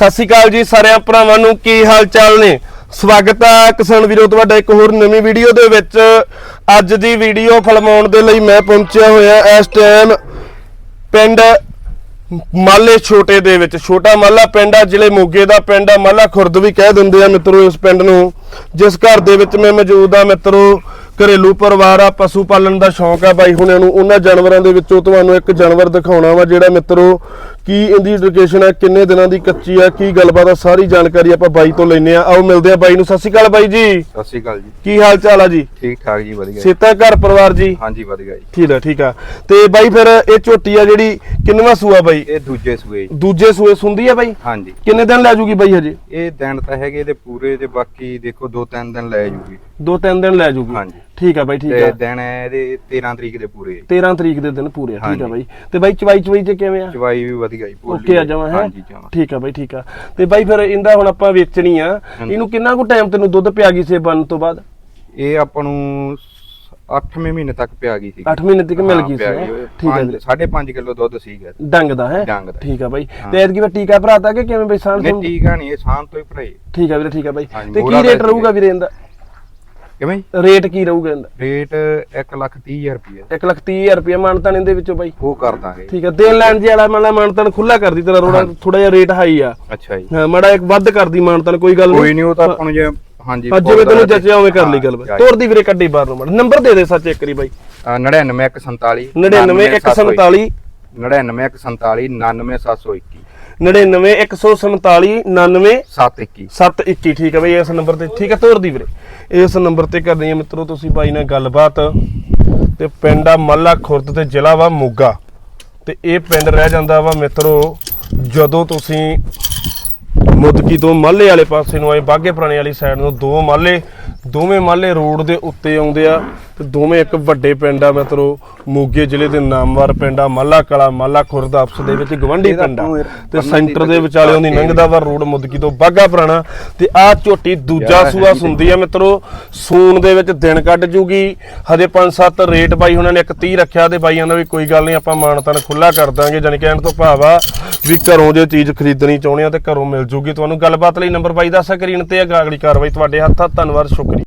ਸਤਿ ਸ਼੍ਰੀ ਅਕਾਲ ਜੀ ਸਾਰਿਆਂ ਭਰਾਵਾਂ ਨੂੰ, ਕੀ ਹਾਲ ਚਾਲ ਨੇ? ਸਵਾਗਤ ਹੈ ਕਿਸਾਨ ਵੀਰੋ, ਤੁਹਾਡਾ ਇੱਕ ਹੋਰ ਨਵੀਂ ਵੀਡੀਓ ਦੇ ਵਿੱਚ। ਅੱਜ ਦੀ ਵੀਡੀਓ ਫਿਲਮਾਉਣ ਦੇ ਲਈ ਮੈਂ ਪਹੁੰਚਿਆ ਹੋਇਆ ਇਸ ਟਾਈਮ ਪਿੰਡ ਮਾਲੇ ਛੋਟੇ ਦੇ ਵਿੱਚ। ਛੋਟਾ ਮਾਲਾ ਪਿੰਡ ਆ, ਜ਼ਿਲ੍ਹੇ ਮੋਗੇ ਦਾ ਪਿੰਡ ਆ। ਮਾਲਾ ਖੁਰਦ ਵੀ ਕਹਿ ਦਿੰਦੇ ਆ ਮਿੱਤਰੋ ਇਸ ਪਿੰਡ ਨੂੰ। ਜਿਸ ਘਰ ਦੇ ਵਿੱਚ ਮੈਂ ਮੌਜੂਦ ਆ ਮਿੱਤਰੋ, ਘਰੇਲੂ ਪਰਿਵਾਰ ਆ, ਪਸ਼ੂ ਪਾਲਣ ਦਾ ਸ਼ੌਂਕ ਆ ਬਾਈ ਹੁਣਿਆਂ ਨੂੰ। ਉਹਨਾਂ ਜਾਨਵਰਾਂ ਦੇ ਵਿੱਚੋਂ ਤੁਹਾਨੂੰ ਇੱਕ ਜਾਨਵਰ ਦਿਖਾਉਣਾ ਵਾ, ਜਿਹੜਾ ਮਿੱਤਰੋ ਕੀ ਇਹਦੀ ਐਜੂਕੇਸ਼ਨ ਆ ਕਿੰਨੇ ਦਿਨਾਂ ਦੀ ਕੱਚੀ ਆ ਕੀ ਗੱਲਬਾਤ ਆ ਸਾਰੀ ਜਾਣਕਾਰੀ ਆਪਾਂ ਬਾਈ ਤੋਂ ਲੈਨੇ ਆ ਆਓ ਮਿਲਦੇ ਆ ਬਾਈ ਨੂੰ। ਸਤਿ ਸ਼੍ਰੀ ਅਕਾਲ ਬਾਈ ਜੀ। ਸਤਿ ਸ਼੍ਰੀ ਅਕਾਲ ਜੀ। ਕੀ ਹਾਲ ਚਾਲ ਆ ਜੀ? ਠੀਕ ਠਾਕ ਜੀ ਵਧੀਆ। ਸੇਤਾ ਘਰ ਪਰਿਵਾਰ ਜੀ? ਹਾਂਜੀ ਵਧੀਆ ਜੀ। ਠੀਕ ਆ ਠੀਕ ਆ। ਤੇ ਬਾਈ ਫਿਰ ਇਹ ਝੋਟੀ ਆ ਜਿਹੜੀ ਕਿੰਨਵਾ ਸੂਆ ਬਾਈ? ਇਹ ਦੂਜੇ ਸੂਏ ਜੀ। ਦੂਜੇ ਸੂਏ ਸੁੰਦੀ ਆ ਬਾਈ? ਹਾਂਜੀ। ਕਿੰਨੇ ਦਿਨ ਲੈ ਜੂਗੀ ਬਾਈ ਹਜੇ? ਇਹ ਦਿਨ ਤਾਂ ਹੈਗੇ ਇਹਦੇ ਪੂਰੇ ਤੇ ਬਾਕੀ ਦੇਖੋ ਦੋ ਤਿੰਨ ਦਿਨ ਲੈ ਜੂਗੀ। ਦੋ ਤਿੰਨ ਦਿਨ ਲੈ ਜੂਗੀ। ਹਾਂਜੀ। ਠੀਕ ਆ ਬਾਈ ਠੀਕ ਤੇ ਆ ਦਿਨ ਹੈ ਇਹਦੇ 13 ਤਰੀਕ ਦੇ ਪੂਰੇ 13 ਤਰੀਕ ਦੇ ਦਿਨ ਪੂਰੇ ਆ, ਠੀਕ ਆ ਹਾਂਜੀ। ਬਾਈ। ਤੇ ਬਾਈ ਚਵਾਈ ਚਵਾਈ ਚ ਕਿਵੇਂ ਆ? ਚਵਾਈ ਵੀ ਵਧੀਆ ਜੀ ਭੋਲੀ ਓਕੇ ਆ ਜਾਵਾਂ ਹੈ? ਹਾਂਜੀ ਜਾਵਾਂ। ਠੀਕ ਆ ਬਾਈ ਠੀਕ ਆ। ਤੇ ਬਾਈ ਫਿਰ ਇਹਦਾ ਹੁਣ ਆਪਾਂ ਵੇਚਣੀ ਆ ਹਾਂਜੀ। ਇਹਨੂੰ ਕਿੰਨਾ ਕੁ ਟਾਈਮ ਤੈਨੂੰ ਦੁੱਧ ਪਿਆ ਗਈ ਸੇ ਬਣਨ ਤੋਂ ਬਾਅਦ? ਇਹ ਆਪਾਂ ਨੂੰ 8ਵੇਂ ਮਹੀਨੇ ਤੱਕ ਪਿਆ ਗਈ ਸੀ। 8 ਮਹੀਨੇ ਤੱਕ ਮਿਲ ਗਈ ਸੀ ਹੈਂ? ਠੀਕ ਆ ਵੀਰੇ। 5.5 ਕਿਲੋ ਦੁੱਧ ਸੀਗਾ। ਡੰਗ ਦਾ ਹੈ? ਡੰਗ ਦਾ। ਠੀਕ ਆ ਬਾਈ। ਹਾਂ। ਤੇ ਐਤਕੀ ਵੀ ਟੀਕਾ ਭਰਾਤਾ ਕਿ ਕਿਵੇਂ ਬਈ ਸਾਨ ਨਹੀਂ ਟੀਕਾ ਨਹੀਂ ਇਹ ਸ਼ਾਮ ਤੋਂ ਹੀ ਭਰਾਈ ਠੀਕ ਆ ਵੀਰੇ ਠੀਕ ਆ ਬਾਈ। ਹਾਂਜੀ, ਤੇ ਕੀ ਰੇਟ ਰਹੂਗਾ। ਵੀਰੇ ਇਹਦਾ? ਕਿਵੇਂ? ਜੀ? ਰੇਟ ਕੀ ਰਹੂਗਾ ਇਹਦਾ? ਰੇਟ 1 ਲੱਖ 30 ਹਜ਼ਾਰ ਰੁਪਏ 1 ਲੱਖ 30000 ਰੁਪਏ ਮਾਨਤਾਨ ਇਹਦੇ ਵਿੱਚੋਂ ਬਾਈ। ਉਹ ਕਰ ਦਾਂਗੇ। ਠੀਕ ਆ ਦੇਣ ਲੈਣ ਜੀ ਵਾਲਾ ਮਾਲਾ ਮਾਨਤਾਨ ਖੁੱਲਾ ਕਰਦੀ ਤੇਰਾ ਰੋੜਾ। ਥੋੜਾ ਜਿਹਾ ਰੇਟ ਹਾਈ ਆ। ਅੱਛਾ ਜੀ। ਹਾਂ ਮੜਾ ਇੱਕ ਵੱਧ ਕਰਦੀ ਮਾਨਤਾਨ ਕੋਈ ਗੱਲ ਕੋਈ ਨਹੀਂ। ਉਹ ਤਾਂ ਆਪਾਂ ਨੂੰ ਜੇ ਹਾਂਜੀ ਅੱਜ ਜਿਵੇਂ ਤੈਨੂੰ ਜੱਜਿਆ ਉਵੇਂ ਕਰ ਲਈ ਹਾਂ, ਗੱਲ ਬਾਈ ਜਾਇਜ਼। ਤੋਰਦੀ ਵੀਰੇ ਕੱਢੀ ਬਾਹਰ ਨੂੰ ਮੜ। ਨੰਬਰ ਦੇ ਦੇ ਸੱਚ ਇੱਕ ਵਾਰੀ ਬਾਈ। ਅ, 99 147 99 147 99 147 99 721 99 147 99 721 721 ਠੀਕ ਹੈ ਬਈ, ਇਸ ਨੰਬਰ ਤੇ, ਠੀਕ ਹੈ ਤੋਰਦੀ ਵੀਰੇ। ਇਸ ਨੰਬਰ ਤੇ ਕਰਨੀ ਹੈ ਮਿੱਤਰੋ, ਤੁਸੀਂ ਬਾਈ ਨਾਲ ਗੱਲਬਾਤ। ਤੇ ਪਿੰਡ ਆ ਮੱਲਾ ਖੁਰਦ ਤੇ ਜ਼ਿਲ੍ਹਾ ਵਾ ਮੋਗਾ। ਤੇ ਇਹ ਪਿੰਡ ਰਹਿ ਜਾਂਦਾ ਵਾ ਮਿੱਤਰੋ, ਜਦੋਂ ਤੁਸੀਂ ਮੁਦਕੀ ਤੋਂ ਮਾਲੇ ਵਾਲੇ ਪਾਸੇ ਨੂੰ ਆਏ ਬਾਗੇ ਪੁਰਾਣੇ ਵਾਲੀ ਸਾਈਡ ਨੂੰ, ਦੋ ਮਾਲੇ ਦੋਵੇਂ ਮਾਲੇ ਰੋਡ ਦੇ ਉੱਤੇ ਆਉਂਦੇ ਆ ਤੇ ਦੋਵੇਂ ਇੱਕ ਵੱਡੇ ਪਿੰਡ ਆ ਮਿੱਤਰੋ ਮੋਗੇ ਜ਼ਿਲ੍ਹੇ ਦੇ ਨਾਮਵਰ ਪਿੰਡ ਆ ਮਾਲਾ ਕਲਾ ਮਾਲਾ ਖੁਰਦ ਆਪਸ ਦੇ ਵਿੱਚ ਗਵੰਡੀ ਪਿੰਡ ਆ। ਤੇ ਸੈਂਟਰ ਦੀ ਵਿਚਾਲੇ ਉਹਦੀ ਲੰਘਦਾ ਵਾ ਰੋਡ ਮੁਦਕੀ ਤੋਂ ਬਾਗਾ ਪੁਰਾਣਾ ਤੇ ਆ ਝੋਟੀ ਦੂਜਾ ਸੂਆ ਸੁੰਦੀ ਆ ਮਿੱਤਰੋ ਸੂਣ ਦੇ ਵਿੱਚ ਦਿਨ ਕੱਢ ਜੂਗੀ। ਹਜੇ 5-7 ਰੇਟ ਬਾਈ ਉਹਨਾਂ ਨੇ ਇੱਕ 30 ਰੱਖਿਆ ਤੇ ਬਾਈਆਂ ਦਾ ਵੀ ਕੋਈ ਗੱਲ ਨਹੀਂ ਆਪਾਂ ਮਾਨਤਨ ਖੁੱਲਾ ਕਰ ਦਾਂਗੇ। ਜਾਣੀ ਕਹਿਣ ਤੋਂ ਭਾਵ ਆ ਵੀ ਘਰੋਂ ਜੇ ਚੀਜ਼ ਖਰੀਦਣੀ ਚਾਹੁੰਦੇ ਆ ਤੇ ਘਰੋਂ ਮਿਲ ਜੂਗੀ। ਤੁਹਾਨੂੰ ਗੱਲਬਾਤ ਲਈ ਨੰਬਰ ਬਾਈ ਦਾ ਸਕਰੀਨ ਤੇ ਆ ਅਗਲੀ ਕਾਰਵਾਈ ਤੁਹਾਡੇ ਹੱਥ ਧੰਨਵਾਦ ਸ਼ੁਕਰੀਆ।